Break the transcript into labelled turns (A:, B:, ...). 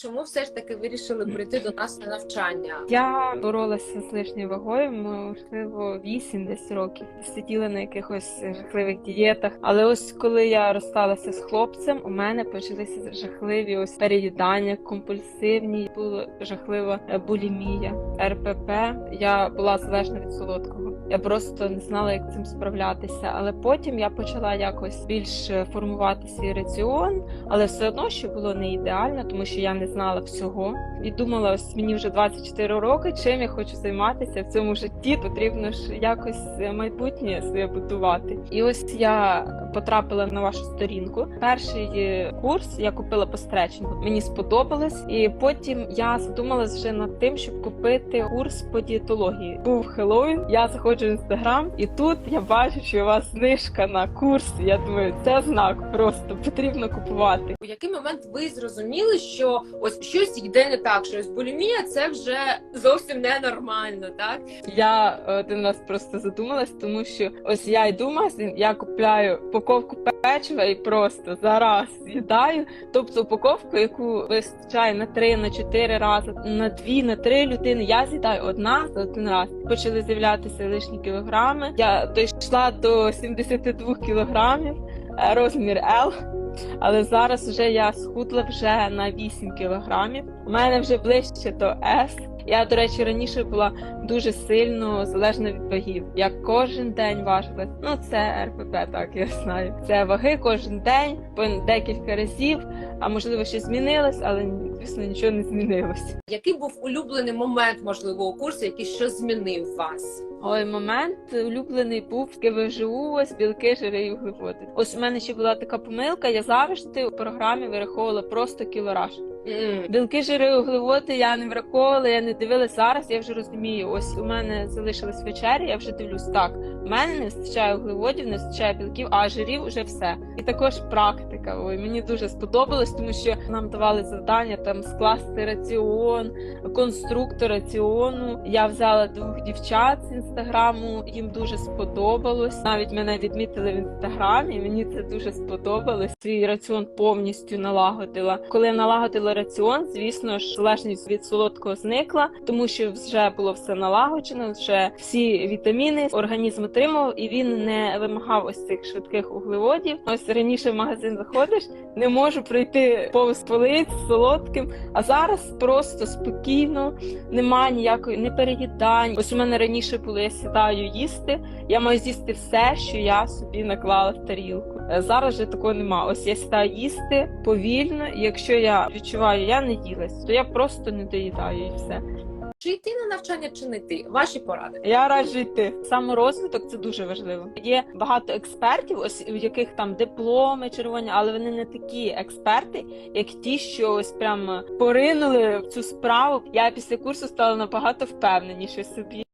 A: Чому все ж таки вирішили прийти до нас на навчання?
B: Я боролася з лишньою вагою, можливо, 8 десь років. Сиділа на якихось жахливих дієтах. Але ось коли я розсталася з хлопцем, у мене почалися жахливі ось переїдання, компульсивні, була жахлива е, булімія, РПП. Я була залежна від солодкого. Я просто не знала, як цим справлятися. Але потім я почала якось більш формувати свій раціон, але все одно ще було не ідеально, тому що я не знала всього. І думала, ось мені вже 24 роки, чим я хочу займатися в цьому житті. Потрібно ж якось майбутнє своє будувати. І ось я потрапила на вашу сторінку. Перший е, курс я купила по стретчингу. Мені сподобалось, і потім я задумалась вже над тим, щоб купити курс по дієтології. Був Хеллоуін, я заходжу в інстаграм, і тут я бачу, що у вас знижка на курс. Я думаю, це знак просто потрібно купувати.
A: У який момент ви зрозуміли, що ось щось йде не так, що ось булімія це вже зовсім ненормально, так?
B: Я один раз просто задумалась, тому що ось я йду в магазин, я купляю упаковку печива і просто зараз з'їдаю. Тобто упаковку, яку вистачає на 3 на 4 рази, на 2, на 3 людини. Я з'їдаю одна за один раз. Почали з'являтися лишні кілограми. Я дійшла до 72 кілограмів, е, розмір L. Але зараз вже я схудла вже на 8 кілограмів. У мене вже ближче до С. Я, до речі, раніше була дуже сильно залежна від вагів. Я кожен день важилась. Ну це РПП, так я знаю. Це ваги кожен день, по декілька разів. А можливо, щось змінилось, але звісно нічого не змінилось.
A: Який був улюблений момент, можливо, у курсі, який що змінив вас?
B: Ой, момент улюблений був КВЖУ, ось білки, жири і вуглеводи. Ось у мене ще була така помилка. Я завжди у програмі вираховувала просто кілораж. Білки, жири, углеводи я не враховувала, я не дивилась зараз. Я вже розумію. Ось у мене залишилась вечеря. Я вже дивлюсь так. У мене не вистачає углеводів, не вистачає білків, а жирів вже все. І також практика. Ой, мені дуже сподобалось, тому що нам давали завдання там скласти раціон, конструктор раціону. Я взяла двох дівчат з інстаграму. Їм дуже сподобалось. Навіть мене відмітили в інстаграмі. Мені це дуже сподобалось. Свій раціон повністю налагодила. Коли я налагодила раціон, звісно ж, залежність від солодкого зникла, тому що вже було все налагоджено, вже всі вітаміни організм отримав, і він не вимагав ось цих швидких углеводів. Ось раніше в магазин заходиш, не можу пройти повз полиць з солодким. А зараз просто спокійно, немає ніякої не переїдань. Ось у мене раніше було, я сідаю їсти. Я маю з'їсти все, що я собі наклала в тарілку. Е, Зараз же такого нема. Ось я сідаю їсти повільно. Якщо я відчуваю, я не їлась, то я просто не доїдаю і все.
A: Чи йти на навчання, чи не йти? Ваші поради.
B: Я раджу йти. Саморозвиток це дуже важливо. Є багато експертів, ось у яких там дипломи червоні, але вони не такі експерти, як ті, що ось прям поринули в цю справу. Я після курсу стала набагато впевненіше собі.